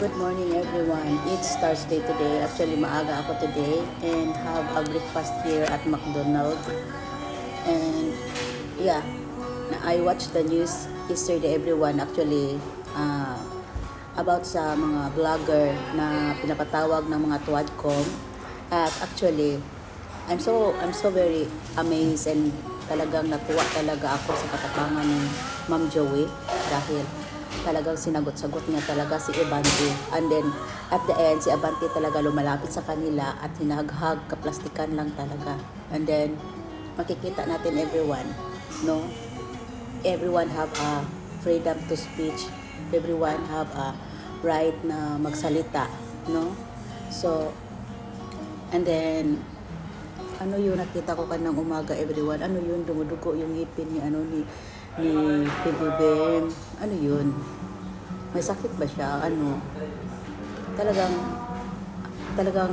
Good morning everyone. It's Thursday today. Actually, maaga ako today and have a breakfast here at McDonald's. And yeah, I watched the news yesterday everyone actually uh, about sa mga vlogger na pinapatawag ng mga tuwadcom. At actually, I'm so I'm so very amazed and talagang natuwa talaga ako sa katapangan ni Ma'am Joey dahil talagang sinagot-sagot niya talaga si Abante. And then, at the end, si Abante talaga lumalapit sa kanila at hinaghag, kaplastikan lang talaga. And then, makikita natin everyone, no? Everyone have a freedom to speech. Everyone have a right na magsalita, no? So, and then, ano yun nakita ko kanang umaga everyone ano yun dumudugo yung ngipin ni ano ni ni PBBM ano yun? May sakit ba siya? Ano? Talagang talagang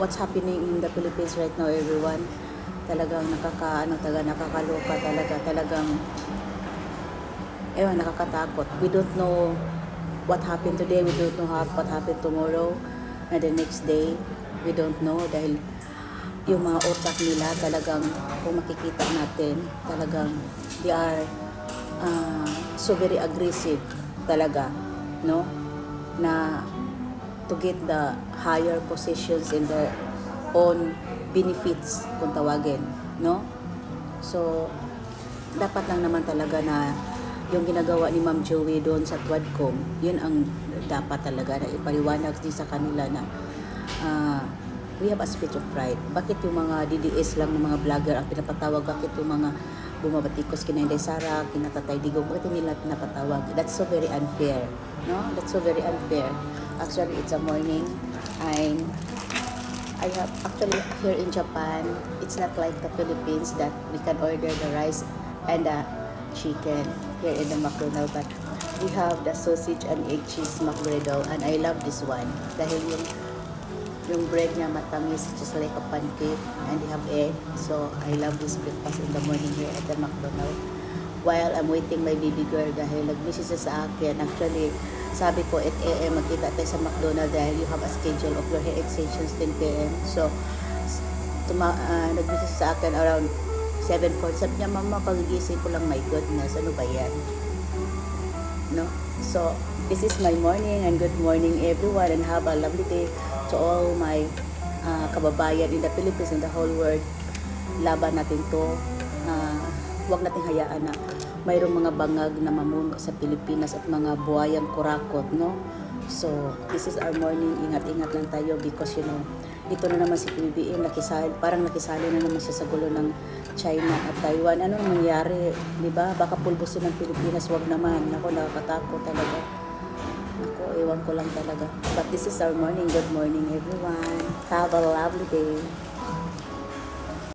what's happening in the Philippines right now everyone? Talagang nakaka ano talaga nakakaloka talaga. Talagang ewan nakakatakot. We don't know what happened today. We don't know what happened tomorrow and the next day. We don't know dahil yung mga utak nila talagang kung makikita natin talagang they are uh, so very aggressive talaga no? Na to get the higher positions in their own benefits kung tawagin no? So dapat lang naman talaga na yung ginagawa ni Ma'am Joey doon sa Twadcom, yun ang dapat talaga na ipaliwanag din sa kanila na ah, we have a speech of pride. Bakit yung mga DDS lang ng mga vlogger ang pinapatawag? Bakit yung mga bumabatikos kina Inday Sara, kina Tatay Digong, bakit nila pinapatawag? That's so very unfair. No? That's so very unfair. Actually, it's a morning. I'm I have actually here in Japan, it's not like the Philippines that we can order the rice and the chicken here in the McDonald's, but we have the sausage and egg cheese McGriddle, and I love this one dahil yung yung bread niya matamis, just like a pancake, and they have egg. So I love this breakfast in the morning here at the McDonald's. While I'm waiting my baby girl dahil siya sa akin. Actually, sabi ko, at AM, magkita tayo sa McDonald's dahil you have a schedule of your hair extensions 10 p.m. So, tuma- uh, nag-message sa akin around 7.40. Sabi niya, Mama, pagigising ko lang, my goodness, ano ba yan? No? So, this is my morning and good morning everyone and have a lovely day to all my uh, kababayan in the Philippines and the whole world. Laban natin to. Uh, huwag nating hayaan na mayroong mga bangag na mamuno sa Pilipinas at mga buhayang kurakot, no? So, this is our morning. Ingat-ingat lang tayo because, you know, ito na naman si PBBM, nakisali, parang nakisali na naman siya sa gulo ng China at Taiwan. Ano ang mangyari? Di ba? Baka pulbusin ng Pilipinas, wag naman. Ako, nakakatakot talaga. Ako, ewan ko lang talaga. But this is our morning. Good morning, everyone. Have a lovely day.